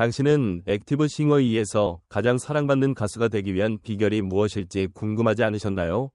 당신은 액티브 싱어 2에서 가장 사랑받는 가수가 되기 위한 비결이 무엇일지 궁금하지 않으셨나요?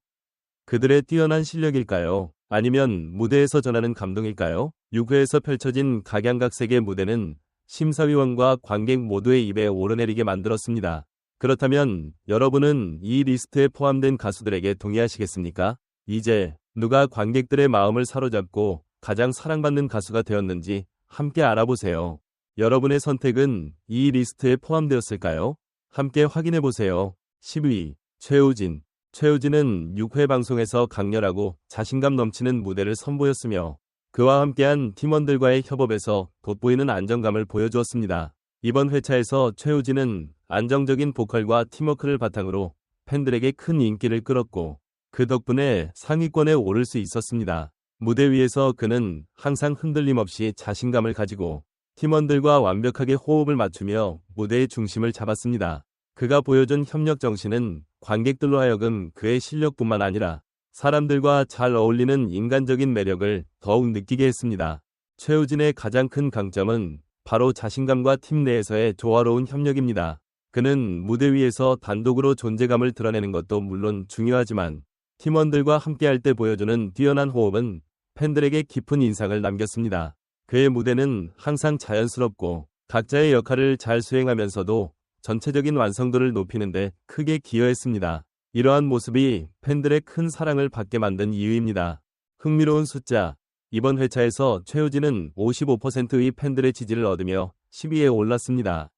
그들의 뛰어난 실력일까요? 아니면 무대에서 전하는 감동일까요? 6회에서 펼쳐진 각양각색의 무대는 심사위원과 관객 모두의 입에 오르내리게 만들었습니다. 그렇다면 여러분은 이 리스트에 포함된 가수들에게 동의하시겠습니까? 이제 누가 관객들의 마음을 사로잡고 가장 사랑받는 가수가 되었는지 함께 알아보세요. 여러분의 선택은 이 리스트에 포함되었을까요? 함께 확인해 보세요. 10위 최우진 최우진은 6회 방송에서 강렬하고 자신감 넘치는 무대를 선보였으며 그와 함께한 팀원들과의 협업에서 돋보이는 안정감을 보여주었습니다. 이번 회차에서 최우진은 안정적인 보컬과 팀워크를 바탕으로 팬들에게 큰 인기를 끌었고 그 덕분에 상위권에 오를 수 있었습니다. 무대 위에서 그는 항상 흔들림 없이 자신감을 가지고 팀원들과 완벽하게 호흡을 맞추며 무대의 중심을 잡았습니다. 그가 보여준 협력 정신은 관객들로 하여금 그의 실력뿐만 아니라 사람들과 잘 어울리는 인간적인 매력을 더욱 느끼게 했습니다. 최우진의 가장 큰 강점은 바로 자신감과 팀 내에서의 조화로운 협력입니다. 그는 무대 위에서 단독으로 존재감을 드러내는 것도 물론 중요하지만 팀원들과 함께할 때 보여주는 뛰어난 호흡은 팬들에게 깊은 인상을 남겼습니다. 그의 무대는 항상 자연스럽고 각자의 역할을 잘 수행하면서도 전체적인 완성도를 높이는데 크게 기여했습니다. 이러한 모습이 팬들의 큰 사랑을 받게 만든 이유입니다. 흥미로운 숫자. 이번 회차에서 최우진은 55%의 팬들의 지지를 얻으며 10위에 올랐습니다.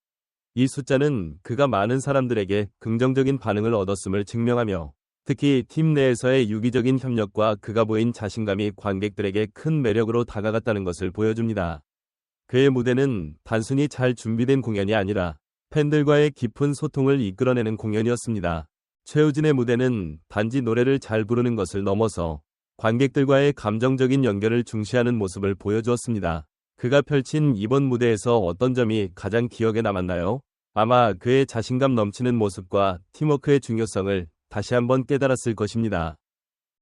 이 숫자는 그가 많은 사람들에게 긍정적인 반응을 얻었음을 증명하며 특히 팀 내에서의 유기적인 협력과 그가 보인 자신감이 관객들에게 큰 매력으로 다가갔다는 것을 보여줍니다. 그의 무대는 단순히 잘 준비된 공연이 아니라 팬들과의 깊은 소통을 이끌어내는 공연이었습니다. 최우진의 무대는 단지 노래를 잘 부르는 것을 넘어서 관객들과의 감정적인 연결을 중시하는 모습을 보여주었습니다. 그가 펼친 이번 무대에서 어떤 점이 가장 기억에 남았나요? 아마 그의 자신감 넘치는 모습과 팀워크의 중요성을 다시 한번 깨달았을 것입니다.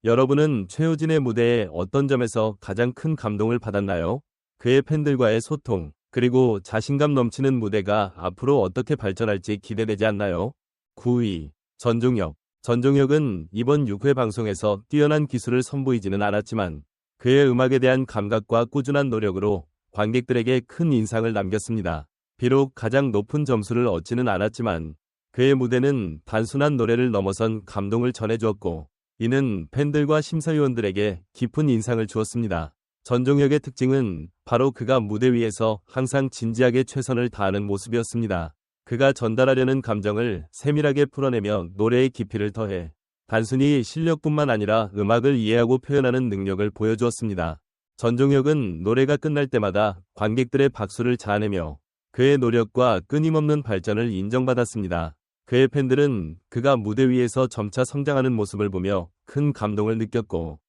여러분은 최우진의 무대에 어떤 점에서 가장 큰 감동을 받았나요? 그의 팬들과의 소통, 그리고 자신감 넘치는 무대가 앞으로 어떻게 발전할지 기대되지 않나요? 9위 전종혁. 전종혁은 이번 6회 방송에서 뛰어난 기술을 선보이지는 않았지만 그의 음악에 대한 감각과 꾸준한 노력으로 관객들에게 큰 인상을 남겼습니다. 비록 가장 높은 점수를 얻지는 않았지만 그의 무대는 단순한 노래를 넘어선 감동을 전해주었고 이는 팬들과 심사위원들에게 깊은 인상을 주었습니다. 전종혁의 특징은 바로 그가 무대 위에서 항상 진지하게 최선을 다하는 모습이었습니다. 그가 전달하려는 감정을 세밀하게 풀어내며 노래의 깊이를 더해 단순히 실력뿐만 아니라 음악을 이해하고 표현하는 능력을 보여주었습니다. 전종혁은 노래가 끝날 때마다 관객들의 박수를 자아내며 그의 노력과 끊임없는 발전을 인정받았습니다. 그의 팬들은 그가 무대 위에서 점차 성장하는 모습을 보며 큰 감동을 느꼈고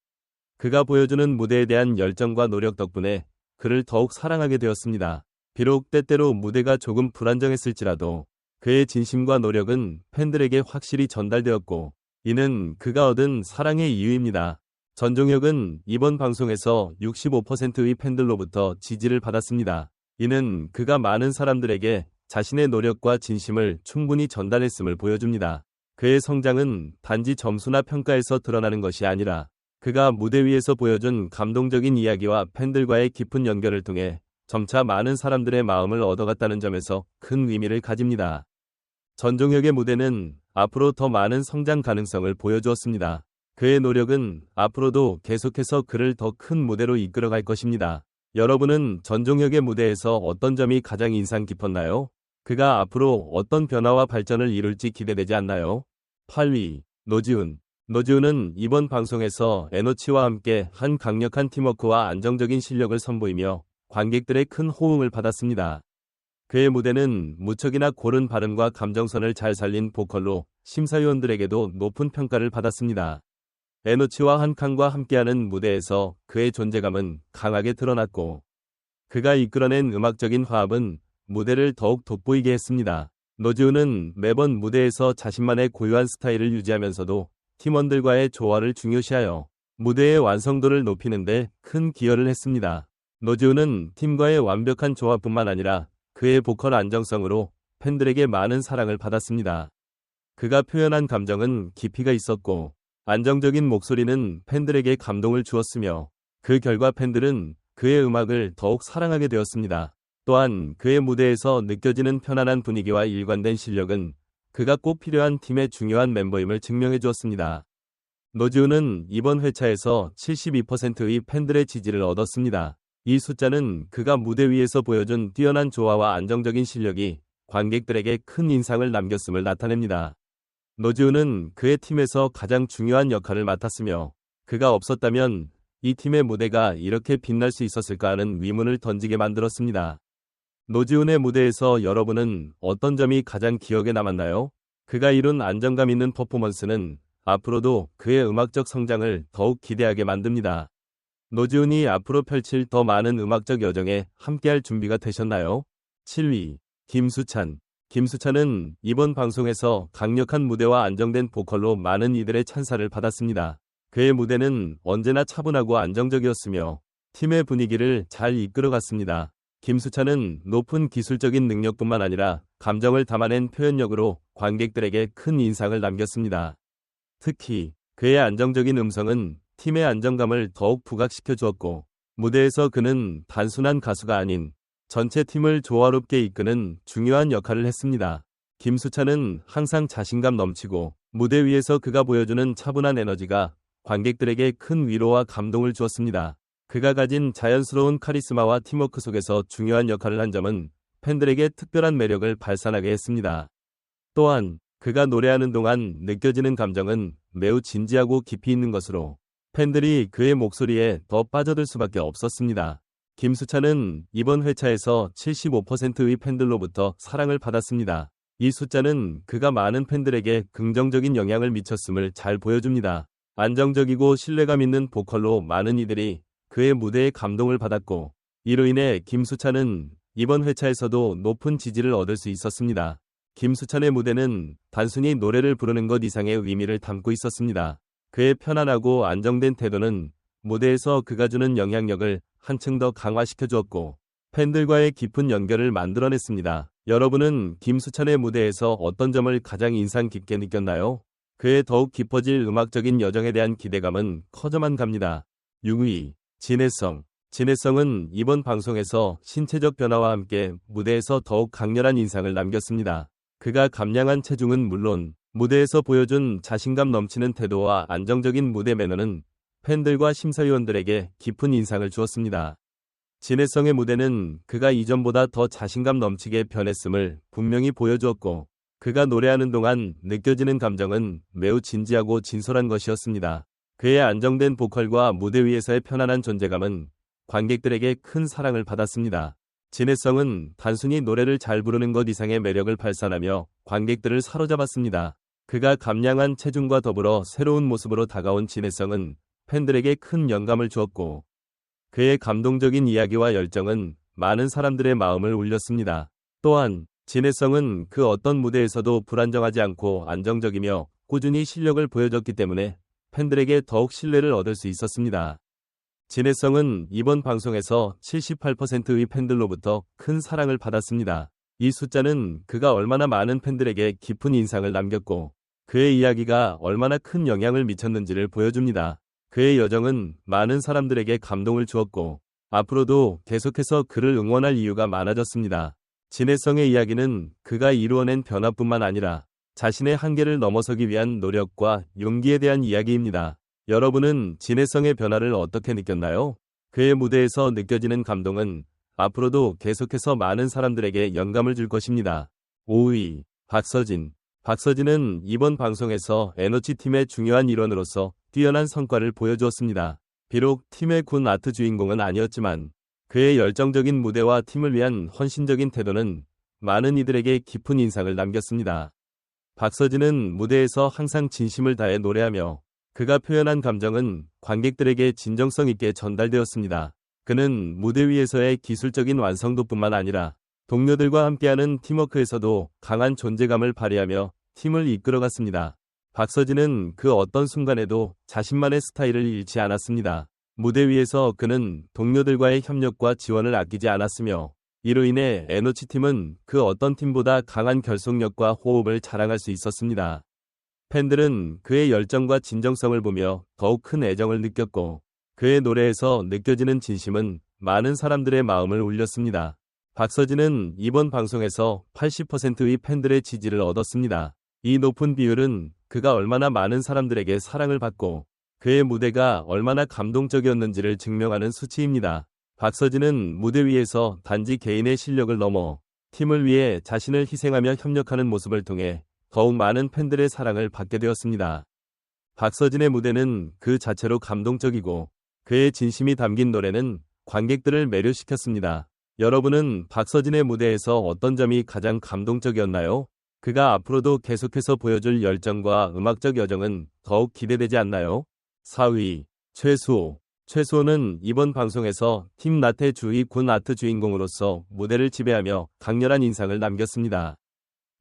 그가 보여주는 무대에 대한 열정과 노력 덕분에 그를 더욱 사랑하게 되었습니다. 비록 때때로 무대가 조금 불안정했을지라도 그의 진심과 노력은 팬들에게 확실히 전달되었고 이는 그가 얻은 사랑의 이유입니다. 전종혁은 이번 방송에서 65%의 팬들로부터 지지를 받았습니다. 이는 그가 많은 사람들에게 자신의 노력과 진심을 충분히 전달했음을 보여줍니다. 그의 성장은 단지 점수나 평가에서 드러나는 것이 아니라 그가 무대 위에서 보여준 감동적인 이야기와 팬들과의 깊은 연결을 통해 점차 많은 사람들의 마음을 얻어갔다는 점에서 큰 의미를 가집니다. 전종혁의 무대는 앞으로 더 많은 성장 가능성을 보여주었습니다. 그의 노력은 앞으로도 계속해서 그를 더 큰 무대로 이끌어갈 것입니다. 여러분은 전종혁의 무대에서 어떤 점이 가장 인상 깊었나요? 그가 앞으로 어떤 변화와 발전을 이룰지 기대되지 않나요? 8위 노지훈 노지훈은 이번 방송에서 에너치와 함께 한 강력한 팀워크와 안정적인 실력을 선보이며 관객들의 큰 호응을 받았습니다. 그의 무대는 무척이나 고른 발음과 감정선을 잘 살린 보컬로 심사위원들에게도 높은 평가를 받았습니다. 에너치와 한칸과 함께하는 무대에서 그의 존재감은 강하게 드러났고 그가 이끌어낸 음악적인 화합은 무대를 더욱 돋보이게 했습니다. 노지훈은 매번 무대에서 자신만의 고유한 스타일을 유지하면서도 팀원들과의 조화를 중요시하여 무대의 완성도를 높이는데 큰 기여를 했습니다. 노지훈은 팀과의 완벽한 조합뿐만 아니라 그의 보컬 안정성으로 팬들에게 많은 사랑을 받았습니다. 그가 표현한 감정은 깊이가 있었고 안정적인 목소리는 팬들에게 감동을 주었으며 그 결과 팬들은 그의 음악을 더욱 사랑하게 되었습니다. 또한 그의 무대에서 느껴지는 편안한 분위기와 일관된 실력은 그가 꼭 필요한 팀의 중요한 멤버임을 증명해 주었습니다. 노지우는 이번 회차에서 72%의 팬들의 지지를 얻었습니다. 이 숫자는 그가 무대 위에서 보여준 뛰어난 조화와 안정적인 실력이 관객들에게 큰 인상을 남겼음을 나타냅니다. 노지우는 그의 팀에서 가장 중요한 역할을 맡았으며 그가 없었다면 이 팀의 무대가 이렇게 빛날 수 있었을까 하는 위문을 던지게 만들었습니다. 노지훈의 무대에서 여러분은 어떤 점이 가장 기억에 남았나요? 그가 이룬 안정감 있는 퍼포먼스는 앞으로도 그의 음악적 성장을 더욱 기대하게 만듭니다. 노지훈이 앞으로 펼칠 더 많은 음악적 여정에 함께할 준비가 되셨나요? 7위 김수찬 김수찬은 이번 방송에서 강력한 무대와 안정된 보컬로 많은 이들의 찬사를 받았습니다. 그의 무대는 언제나 차분하고 안정적이었으며 팀의 분위기를 잘 이끌어갔습니다. 김수찬은 높은 기술적인 능력뿐만 아니라 감정을 담아낸 표현력으로 관객들에게 큰 인상을 남겼습니다. 특히 그의 안정적인 음성은 팀의 안정감을 더욱 부각시켜 주었고 무대에서 그는 단순한 가수가 아닌 전체 팀을 조화롭게 이끄는 중요한 역할을 했습니다. 김수찬은 항상 자신감 넘치고 무대 위에서 그가 보여주는 차분한 에너지가 관객들에게 큰 위로와 감동을 주었습니다. 그가 가진 자연스러운 카리스마와 팀워크 속에서 중요한 역할을 한 점은 팬들에게 특별한 매력을 발산하게 했습니다. 또한 그가 노래하는 동안 느껴지는 감정은 매우 진지하고 깊이 있는 것으로 팬들이 그의 목소리에 더 빠져들 수밖에 없었습니다. 김수찬은 이번 회차에서 75%의 팬들로부터 사랑을 받았습니다. 이 숫자는 그가 많은 팬들에게 긍정적인 영향을 미쳤음을 잘 보여줍니다. 안정적이고 신뢰감 있는 보컬로 많은 이들이 그의 무대에 감동을 받았고 이로 인해 김수찬은 이번 회차에서도 높은 지지를 얻을 수 있었습니다. 김수찬의 무대는 단순히 노래를 부르는 것 이상의 의미를 담고 있었습니다. 그의 편안하고 안정된 태도는 무대에서 그가 주는 영향력을 한층 더 강화시켜 주었고 팬들과의 깊은 연결을 만들어냈습니다. 여러분은 김수찬의 무대에서 어떤 점을 가장 인상 깊게 느꼈나요? 그의 더욱 깊어질 음악적인 여정에 대한 기대감은 커져만 갑니다. 6위 진해성 진해성은 이번 방송에서 신체적 변화와 함께 무대에서 더욱 강렬한 인상을 남겼습니다. 그가 감량한 체중은 물론 무대에서 보여준 자신감 넘치는 태도와 안정적인 무대 매너는 팬들과 심사위원들에게 깊은 인상을 주었습니다. 진해성의 무대는 그가 이전보다 더 자신감 넘치게 변했음을 분명히 보여주었고 그가 노래하는 동안 느껴지는 감정은 매우 진지하고 진솔한 것이었습니다. 그의 안정된 보컬과 무대 위에서의 편안한 존재감은 관객들에게 큰 사랑을 받았습니다. 진해성은 단순히 노래를 잘 부르는 것 이상의 매력을 발산하며 관객들을 사로잡았습니다. 그가 감량한 체중과 더불어 새로운 모습으로 다가온 진해성은 팬들에게 큰 영감을 주었고 그의 감동적인 이야기와 열정은 많은 사람들의 마음을 울렸습니다. 또한 진해성은 그 어떤 무대에서도 불안정하지 않고 안정적이며 꾸준히 실력을 보여줬기 때문에 팬들에게 더욱 신뢰를 얻을 수 있었습니다. 진해성은 이번 방송에서 78%의 팬들로부터 큰 사랑을 받았습니다. 이 숫자는 그가 얼마나 많은 팬들에게 깊은 인상을 남겼고 그의 이야기가 얼마나 큰 영향을 미쳤는지를 보여줍니다. 그의 여정은 많은 사람들에게 감동을 주었고 앞으로도 계속해서 그를 응원할 이유가 많아졌습니다. 진해성의 이야기는 그가 이루어낸 변화뿐만 아니라 자신의 한계를 넘어서기 위한 노력과 용기에 대한 이야기입니다. 여러분은 진해성의 변화를 어떻게 느꼈나요? 그의 무대에서 느껴지는 감동은 앞으로도 계속해서 많은 사람들에게 영감을 줄 것입니다. 5위 박서진 박서진은 이번 방송에서 에너지 팀의 중요한 일원으로서 뛰어난 성과를 보여주었습니다. 비록 팀의 군 아트 주인공은 아니었지만 그의 열정적인 무대와 팀을 위한 헌신적인 태도는 많은 이들에게 깊은 인상을 남겼습니다. 박서진은 무대에서 항상 진심을 다해 노래하며 그가 표현한 감정은 관객들에게 진정성 있게 전달되었습니다. 그는 무대 위에서의 기술적인 완성도뿐만 아니라 동료들과 함께하는 팀워크에서도 강한 존재감을 발휘하며 팀을 이끌어갔습니다. 박서진은 그 어떤 순간에도 자신만의 스타일을 잃지 않았습니다. 무대 위에서 그는 동료들과의 협력과 지원을 아끼지 않았으며 이로 인해 에너지팀은 그 어떤 팀보다 강한 결속력과 호흡을 자랑할 수 있었습니다. 팬들은 그의 열정과 진정성을 보며 더욱 큰 애정을 느꼈고 그의 노래에서 느껴지는 진심은 많은 사람들의 마음을 울렸습니다. 박서진은 이번 방송에서 80%의 팬들의 지지를 얻었습니다. 이 높은 비율은 그가 얼마나 많은 사람들에게 사랑을 받고 그의 무대가 얼마나 감동적이었는지를 증명하는 수치입니다. 박서진은 무대 위에서 단지 개인의 실력을 넘어 팀을 위해 자신을 희생하며 협력하는 모습을 통해 더욱 많은 팬들의 사랑을 받게 되었습니다. 박서진의 무대는 그 자체로 감동적이고 그의 진심이 담긴 노래는 관객들을 매료시켰습니다. 여러분은 박서진의 무대에서 어떤 점이 가장 감동적이었나요? 그가 앞으로도 계속해서 보여줄 열정과 음악적 여정은 더욱 기대되지 않나요? 4위 최수호 최수호는 이번 방송에서 팀 나태 주의 군 아트 주인공으로서 무대를 지배하며 강렬한 인상을 남겼습니다.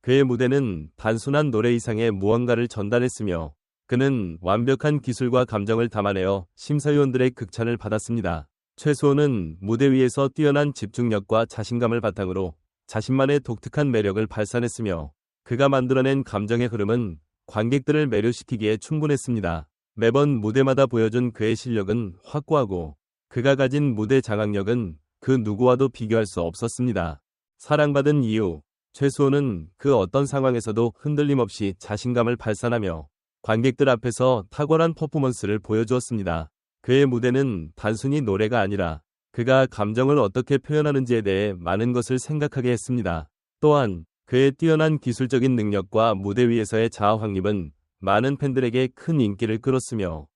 그의 무대는 단순한 노래 이상의 무언가를 전달했으며 그는 완벽한 기술과 감정을 담아내어 심사위원들의 극찬을 받았습니다. 최수호는 무대 위에서 뛰어난 집중력과 자신감을 바탕으로 자신만의 독특한 매력을 발산했으며 그가 만들어낸 감정의 흐름은 관객들을 매료시키기에 충분했습니다. 매번 무대마다 보여준 그의 실력은 확고하고 그가 가진 무대 장악력은 그 누구와도 비교할 수 없었습니다. 사랑받은 이유, 최수호는 그 어떤 상황에서도 흔들림 없이 자신감을 발산하며 관객들 앞에서 탁월한 퍼포먼스를 보여주었습니다. 그의 무대는 단순히 노래가 아니라 그가 감정을 어떻게 표현하는지에 대해 많은 것을 생각하게 했습니다. 또한 그의 뛰어난 기술적인 능력과 무대 위에서의 자아 확립은 많은 팬들에게 큰 인기를 끌었으며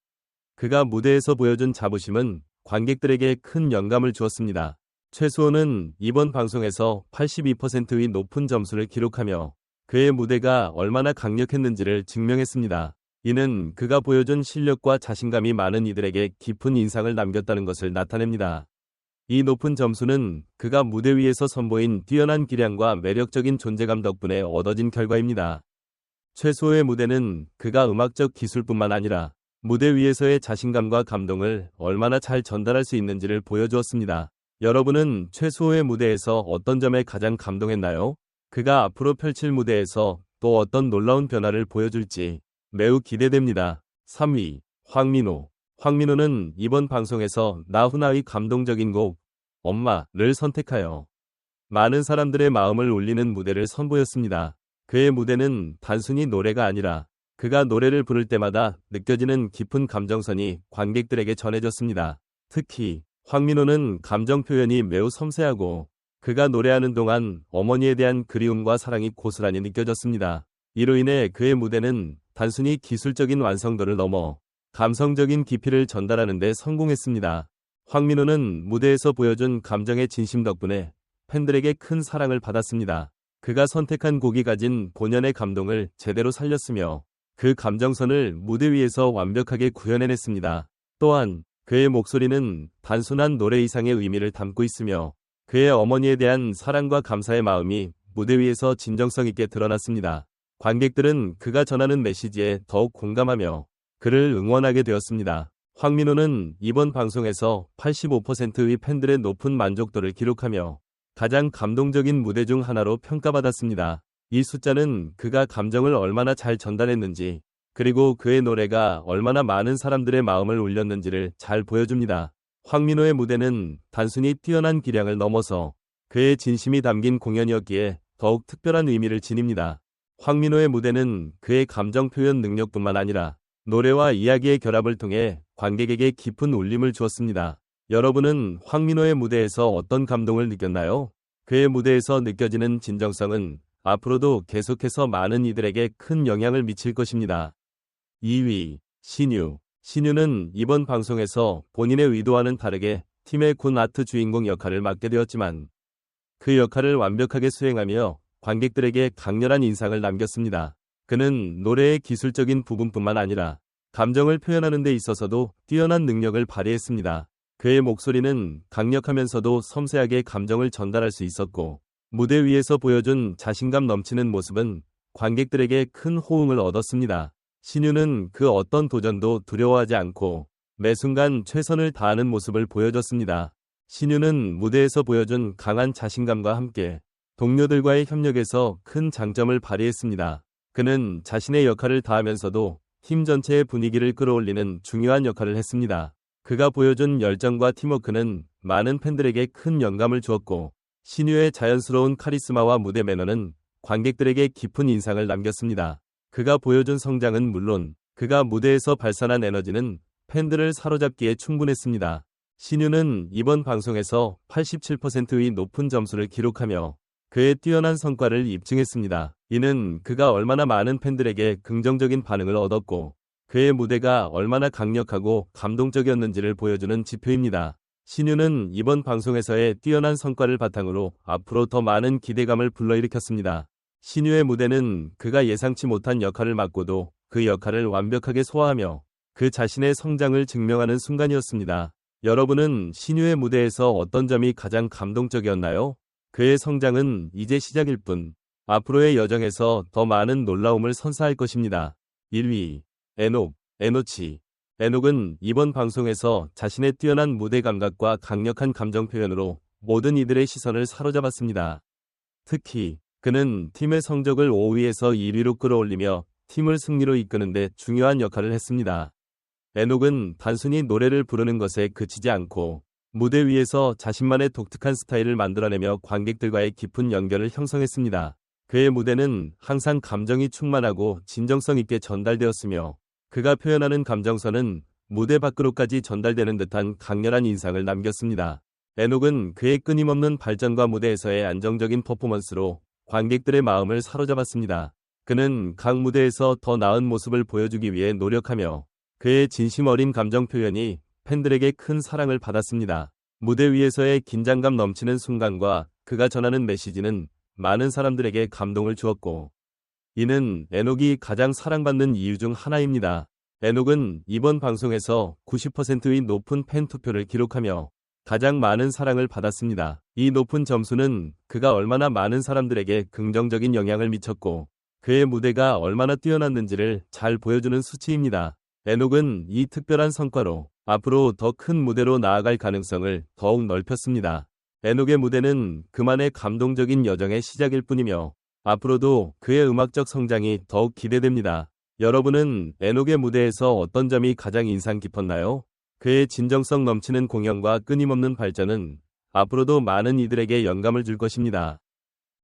그가 무대에서 보여준 자부심은 관객들에게 큰 영감을 주었습니다. 최수호는 이번 방송에서 82%의 높은 점수를 기록하며 그의 무대가 얼마나 강력했는지를 증명했습니다. 이는 그가 보여준 실력과 자신감이 많은 이들에게 깊은 인상을 남겼다는 것을 나타냅니다. 이 높은 점수는 그가 무대 위에서 선보인 뛰어난 기량과 매력적인 존재감 덕분에 얻어진 결과입니다. 최소의 무대는 그가 음악적 기술뿐만 아니라 무대 위에서의 자신감과 감동을 얼마나 잘 전달할 수 있는지를 보여주었습니다. 여러분은 최소의 무대에서 어떤 점에 가장 감동했나요? 그가 앞으로 펼칠 무대에서 또 어떤 놀라운 변화를 보여줄지 매우 기대됩니다. 3위 황민호 황민호는 이번 방송에서 나훈아의 감동적인 곡 엄마를 선택하여 많은 사람들의 마음을 울리는 무대를 선보였습니다. 그의 무대는 단순히 노래가 아니라 그가 노래를 부를 때마다 느껴지는 깊은 감정선이 관객들에게 전해졌습니다. 특히 황민호는 감정 표현이 매우 섬세하고 그가 노래하는 동안 어머니에 대한 그리움과 사랑이 고스란히 느껴졌습니다. 이로 인해 그의 무대는 단순히 기술적인 완성도를 넘어 감성적인 깊이를 전달하는 데 성공했습니다. 황민호는 무대에서 보여준 감정의 진심 덕분에 팬들에게 큰 사랑을 받았습니다. 그가 선택한 곡이 가진 본연의 감동을 제대로 살렸으며 그 감정선을 무대 위에서 완벽하게 구현해냈습니다. 또한 그의 목소리는 단순한 노래 이상의 의미를 담고 있으며 그의 어머니에 대한 사랑과 감사의 마음이 무대 위에서 진정성 있게 드러났습니다. 관객들은 그가 전하는 메시지에 더욱 공감하며 그를 응원하게 되었습니다. 황민호는 이번 방송에서 85%의 팬들의 높은 만족도를 기록하며 가장 감동적인 무대 중 하나로 평가받았습니다. 이 숫자는 그가 감정을 얼마나 잘 전달했는지 그리고 그의 노래가 얼마나 많은 사람들의 마음을 울렸는지를 잘 보여줍니다. 황민호의 무대는 단순히 뛰어난 기량을 넘어서 그의 진심이 담긴 공연이었기에 더욱 특별한 의미를 지닙니다. 황민호의 무대는 그의 감정 표현 능력뿐만 아니라 노래와 이야기의 결합을 통해 관객에게 깊은 울림을 주었습니다. 여러분은 황민호의 무대에서 어떤 감동을 느꼈나요? 그의 무대에서 느껴지는 진정성은 앞으로도 계속해서 많은 이들에게 큰 영향을 미칠 것입니다. 2위 신유 신유는 이번 방송에서 본인의 의도와는 다르게 팀의 군 아트 주인공 역할을 맡게 되었지만 그 역할을 완벽하게 수행하며 관객들에게 강렬한 인상을 남겼습니다. 그는 노래의 기술적인 부분뿐만 아니라 감정을 표현하는 데 있어서도 뛰어난 능력을 발휘했습니다. 그의 목소리는 강력하면서도 섬세하게 감정을 전달할 수 있었고 무대 위에서 보여준 자신감 넘치는 모습은 관객들에게 큰 호응을 얻었습니다. 신유는 그 어떤 도전도 두려워하지 않고 매 순간 최선을 다하는 모습을 보여줬습니다. 신유는 무대에서 보여준 강한 자신감과 함께 동료들과의 협력에서 큰 장점을 발휘했습니다. 그는 자신의 역할을 다하면서도 팀 전체의 분위기를 끌어올리는 중요한 역할을 했습니다. 그가 보여준 열정과 팀워크는 많은 팬들에게 큰 영감을 주었고 신유의 자연스러운 카리스마와 무대 매너는 관객들에게 깊은 인상을 남겼습니다. 그가 보여준 성장은 물론 그가 무대에서 발산한 에너지는 팬들을 사로잡기에 충분했습니다. 신유는 이번 방송에서 87%의 높은 점수를 기록하며 그의 뛰어난 성과를 입증했습니다. 이는 그가 얼마나 많은 팬들에게 긍정적인 반응을 얻었고 그의 무대가 얼마나 강력하고 감동적이었는지를 보여주는 지표입니다. 신유는 이번 방송에서의 뛰어난 성과를 바탕으로 앞으로 더 많은 기대감을 불러일으켰습니다. 신유의 무대는 그가 예상치 못한 역할을 맡고도 그 역할을 완벽하게 소화하며 그 자신의 성장을 증명하는 순간이었습니다. 여러분은 신유의 무대에서 어떤 점이 가장 감동적이었나요? 그의 성장은 이제 시작일 뿐 앞으로의 여정에서 더 많은 놀라움을 선사할 것입니다. 1위 에녹, 에노치 에녹은 이번 방송에서 자신의 뛰어난 무대 감각과 강력한 감정 표현으로 모든 이들의 시선을 사로잡았습니다. 특히 그는 팀의 성적을 5위에서 1위로 끌어올리며 팀을 승리로 이끄는데 중요한 역할을 했습니다. 에녹은 단순히 노래를 부르는 것에 그치지 않고 무대 위에서 자신만의 독특한 스타일을 만들어내며 관객들과의 깊은 연결을 형성했습니다. 그의 무대는 항상 감정이 충만하고 진정성 있게 전달되었으며 그가 표현하는 감정선은 무대 밖으로까지 전달되는 듯한 강렬한 인상을 남겼습니다. 에녹은 그의 끊임없는 발전과 무대에서의 안정적인 퍼포먼스로 관객들의 마음을 사로잡았습니다. 그는 각 무대에서 더 나은 모습을 보여주기 위해 노력하며 그의 진심 어린 감정 표현이 팬들에게 큰 사랑을 받았습니다. 무대 위에서의 긴장감 넘치는 순간과 그가 전하는 메시지는 많은 사람들에게 감동을 주었고 이는 에녹이 가장 사랑받는 이유 중 하나입니다. 에녹은 이번 방송에서 90%의 높은 팬 투표를 기록하며 가장 많은 사랑을 받았습니다. 이 높은 점수는 그가 얼마나 많은 사람들에게 긍정적인 영향을 미쳤고 그의 무대가 얼마나 뛰어났는지를 잘 보여주는 수치입니다. 에녹은 이 특별한 성과로 앞으로 더 큰 무대로 나아갈 가능성을 더욱 넓혔습니다. 에녹의 무대는 그만의 감동적인 여정의 시작일 뿐이며 앞으로도 그의 음악적 성장이 더욱 기대됩니다. 여러분은 에녹의 무대에서 어떤 점이 가장 인상 깊었나요? 그의 진정성 넘치는 공연과 끊임없는 발전은 앞으로도 많은 이들에게 영감을 줄 것입니다.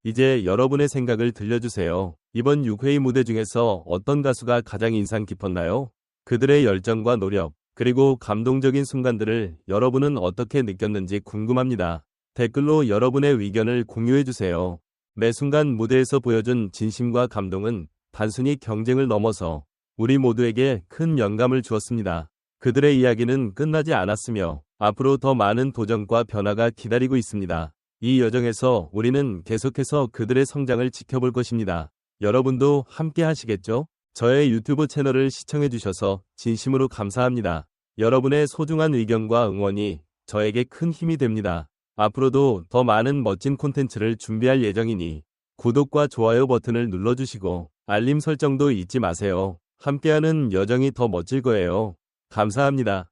이제 여러분의 생각을 들려주세요. 이번 6회의 무대 중에서 어떤 가수가 가장 인상 깊었나요? 그들의 열정과 노력, 그리고 감동적인 순간들을 여러분은 어떻게 느꼈는지 궁금합니다. 댓글로 여러분의 의견을 공유해주세요. 매 순간 무대에서 보여준 진심과 감동은 단순히 경쟁을 넘어서 우리 모두에게 큰 영감을 주었습니다. 그들의 이야기는 끝나지 않았으며 앞으로 더 많은 도전과 변화가 기다리고 있습니다. 이 여정에서 우리는 계속해서 그들의 성장을 지켜볼 것입니다. 여러분도 함께 하시겠죠? 저의 유튜브 채널을 시청해주셔서 진심으로 감사합니다. 여러분의 소중한 의견과 응원이 저에게 큰 힘이 됩니다. 앞으로도 더 많은 멋진 콘텐츠를 준비할 예정이니 구독과 좋아요 버튼을 눌러주시고 알림 설정도 잊지 마세요. 함께하는 여정이 더 멋질 거예요. 감사합니다.